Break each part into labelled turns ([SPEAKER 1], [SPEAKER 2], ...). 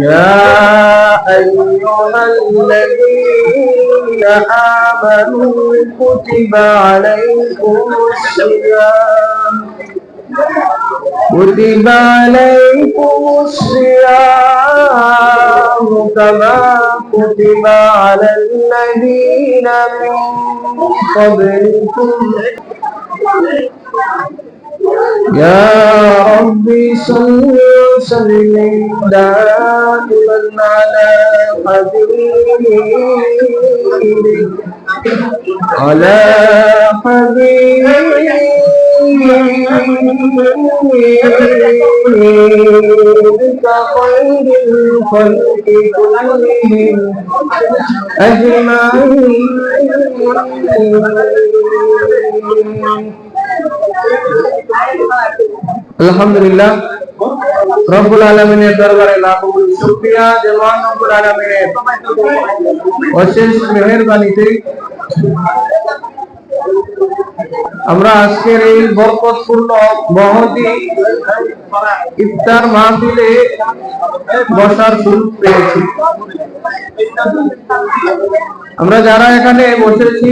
[SPEAKER 1] يا أيها الذين آمنوا كتب عليكم الصيام كتب عليكم الصيام كما كتب على الذين من قبلكم يا ربي صل وسلم دائما على حبيبك على حبيبك خير الخلق كلهم أجمعين আলহামদুলিল্লাহ। রব্বুল আলমিনের দরবারে লাখ শুক্রিয়া মহান রব্বুল আলমিনের। অশেষ মেহেরবানিতে আমরা আজকের এই বরকতপূর্ণ মহতি ইফতার মাহফিলে বসার সুযোগ পেয়েছি। আমরা যারা এখানে বসেছি,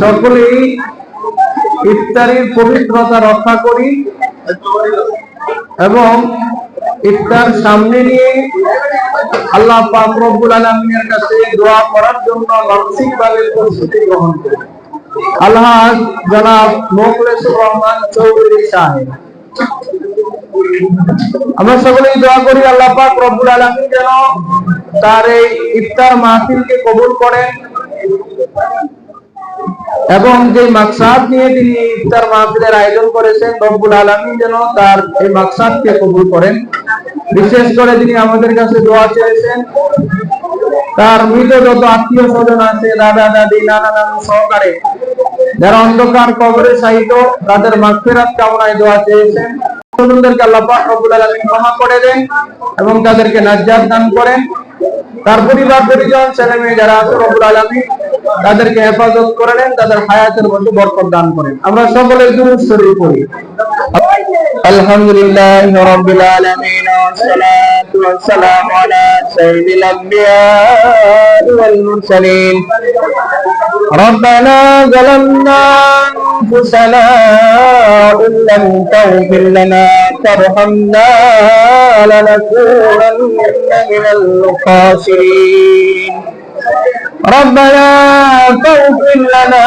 [SPEAKER 1] সকলেই ইফতারির পবিত্রতা রক্ষা করি এবং ইফতার সামনে নিয়ে আল্লাহ পাক রব্বুল আলামিনের কাছে দোয়া করার জন্য মানসিকভাবে প্রস্তুতি গ্রহণ করি আল্লাহ জনাব মোখলেসুর রহমান চৌধুরী সাহেব। আমরা সকলেই দোয়া করি আল্লাহ পাক রব্বুল আলামিন যেন তার এই ইফতার মাহফিলকে কবুল করেন। এবং যে মাকসাদ নিয়ে তিনি ইফতার মাহফিলের আয়োজন করেছেন, রব্বুল আলমী যেন তার এই মাকসাদকে কবুল করেন। বিশেষ করে তিনি আমাদের কাছে দোয়া চেয়েছেন, তার মৃত যত আত্মীয় স্বজন আছে, দাদা, দাদি, নানা, নানু সহকারে, যারা অন্ধকার কবরে সাহিত্য তাদের মাগফিরাত কামনায় দোয়া চেয়েছেন। স্বজনদেরকে আল্লাহ রব্বুল আলামিন ক্ষমা করে দেন এবং তাদেরকে নাজ্জাত দান করেন। তার পরিবার, পরিজন ছেলে মেয়ে যারা আছে, রব্বুল আলামিন তাদেরকে হেফাজত করে নেন তাদের হায়াতের মধ্যে বরকত দান করেন আমরা সকলে দুরূদ শরীফ পড়ি আলহামদুলিল্লাহ রাব্বিল আলামিন والصلاة والسلام على سيد الأنبياء والمرسلين ربنا ظلمنا أنفسنا إن لم تغفر لنا ترحمنا لنكونن من الخاسرين ربنا فاغفر لنا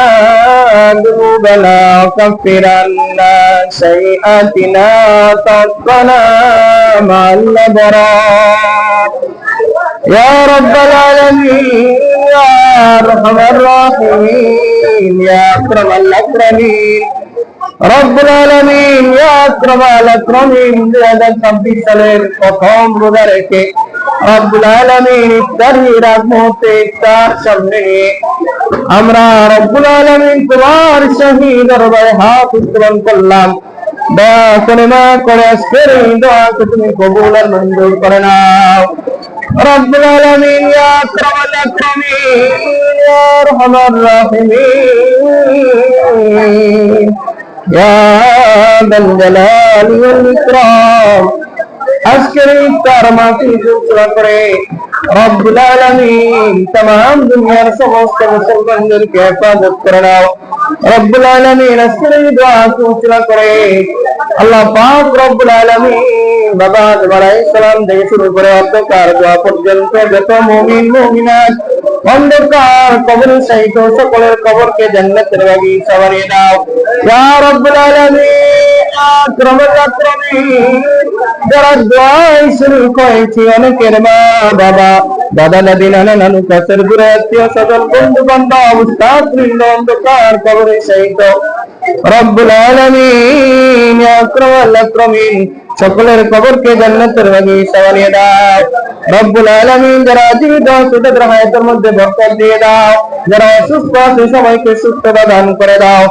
[SPEAKER 1] ذنوبنا وكفر عنا سيئاتنا توفنا مع الابرار يا رب العالمين يا ارحم الراحمين يا اكرم الاكرمين رب العالمين يا اكرم الاكرمين দুই হাজার ছাব্বিশ সালের প্রথম রোজা রেখে রব্বুল আলামিন ইফতারির আগ মুহূর্তে আমরা রব্বুল তোমার শহীদ দরবারে করলাম। দয়া করে মা করে আজকের তুমি কবুল আর মঞ্জুর করে নাও। রব্বুল আজকের ইফতার মাহফিল ঘোষণা করে রব্বুল আলামিন तमाम দুনিয়ার সমস্ত মুসলমানদেরকে হেফাজত করে নাও রব্বুল আলামিন আজকের এই দোয়া ঘোষণা করে আল্লাহ পাক রব্বুল আলামিন বাবা আদম আলাইহিস সালাম থেকে শুরু করে অন্ধকার দোয়া পর্যন্ত যত মুমিন মুমিনাত অন্ধকার কবরে সহিত সকলের কবরকে জান্নাতের বাগিচা বানিয়ে দাও ইয়া রব্বুল আলামিন আক্রমণ আক্রমণ যারা দোয়াই শুরু করেছি অনেকের মা বাবা। দাদা দাদি নানা নানু, কাছের দূরে আত্মীয় স্বজন বন্ধু বান্ধব উস্তাদ, বৃন্দ, অন্ধকার কবরে সহিত রব্বুল আলামিন আকরামাল আকরামিন সকলের কবরকে জান্নাতের বাগিচা বানিয়ে দাও। রব্বুল আলামিন, যারা জীবিত তাদের হায়াতের মধ্যে বরকত দিয়ে দাও। যারা অসুস্থ আছে, সবাইকে সুস্থতা দান করে দাও।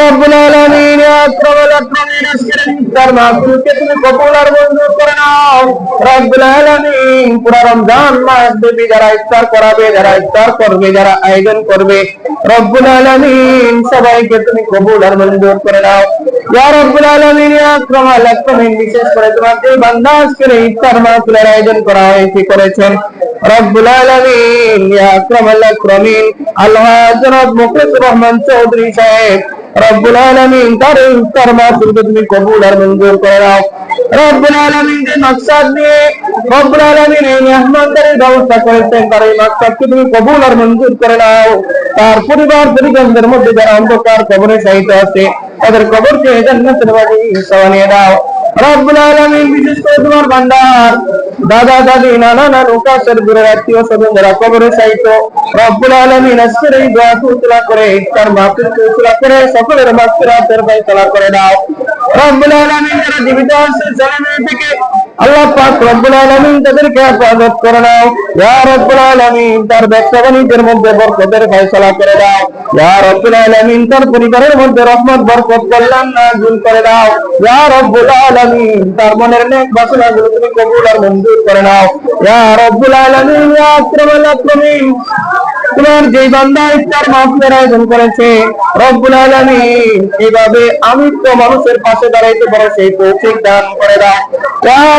[SPEAKER 1] রব্বুল আলামিন ইয়া আকরামাল আকরামিন আজকের ইফতার মাহফিলকে তুমি কবুল আর মঞ্জুর করে নাও রব্বুল আলামিন পুরো রমজান মাস ব্যাপী যারা ইফতার করাবে যারা ইফতার করবে যারা আয়োজন করবে রব্বুল আলামিন সবাইকে তুমি কবুল আর মঞ্জুর করে নাও ইয়া রব্বুল আলামিন ইয়া আকরামাল আকরামিন বিশেষ করে তোমার যে বান্দা আজকের এই ইফতার মাহফিলের আয়োজন করা হয়েছে করেছেন রব্বুল আলামিন ইয়া আকরামাল আকরামিন আল্লাহ জনাব মুখলিসুর রহমান চৌধুরী সাহেব রব্বুল আলামিন তার এই ইফতার মাহফিলকে তুমি কবুল আর মঞ্জুর করে নাও রব্বুল আলামিন যে মাকসাদ নিয়ে রব্বুল আলামিন এই মেহমানদারির ব্যবস্থা করেছেন তার এই মাকসাদকে তুমি কবুল আর মঞ্জুর করে নাও তার পরিবার পরিজনদের মধ্যে যারা অন্ধকার কবরে সাহিত্য আছে তাদের কবরকে জান্নাতের বাড়ি বানিয়ে দাও রব্বুল আলামিন, বিশেষ করে তোমার বান্দার দাদা, দাদি, নানা, নানু, কাছের দূরের আত্মীয় স্বজন যারা কবরে সাহিত্য রব্বুল আলামিন আজকের এই দোয়া জীবিত আল্লাহ পাক রব্বুল আলামিন তাদেরকে হেফাজত করে ইয়া রব্বুল আলামিন তার মধ্যে বরকতের ফয়সালা করে দাও। ইয়া রব্বুল আলামিন তার পরিবারের মধ্যে রহমত, বরকত, কল্যাণ নাযিল করে দাও। ইয়া রব্বুল আলামিন তার মনের বাসনাগুলো তুমি কবুল আর মঞ্জুর করে নাও। ইয়া রব্বুল আলামিন, ইয়া আকরামাল আকরামিন। তোমার যে বান্দা ইফতার মাহফিলের আয়োজন করেছে, রব্বুল আলামিন এইভাবে আমি তো মানুষের পাশে দাঁড়াইতে পারো সেই তৌফিক দান করে দাও।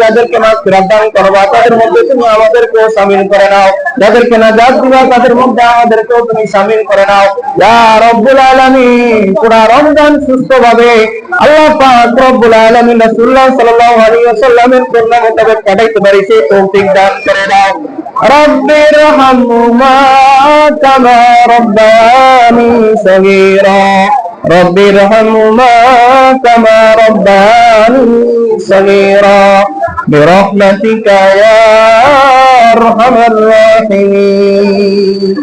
[SPEAKER 1] যাদেরকে মাগফিরাত দান দিবা, তাদের মধ্যে আমাদেরকেও তুমি শামিল করে নাও। রব্বুল আলামিন, পুরা রমজান সুস্থভাবে আল্লাহ পাক রব্বুল আলামিন রাসূলুল্লাহ সাল্লাল্লাহু আলাইহি ওয়াসাল্লামের সুন্নাহ মোতাবেক কাটাইতে পারি সেই তৌফিক দান করে দাও রব্বির হামমা কামা রব্বানি সগীরা। رب ارحمهما كما ربياني صغيرا برحمتك يا ارحم الراحمين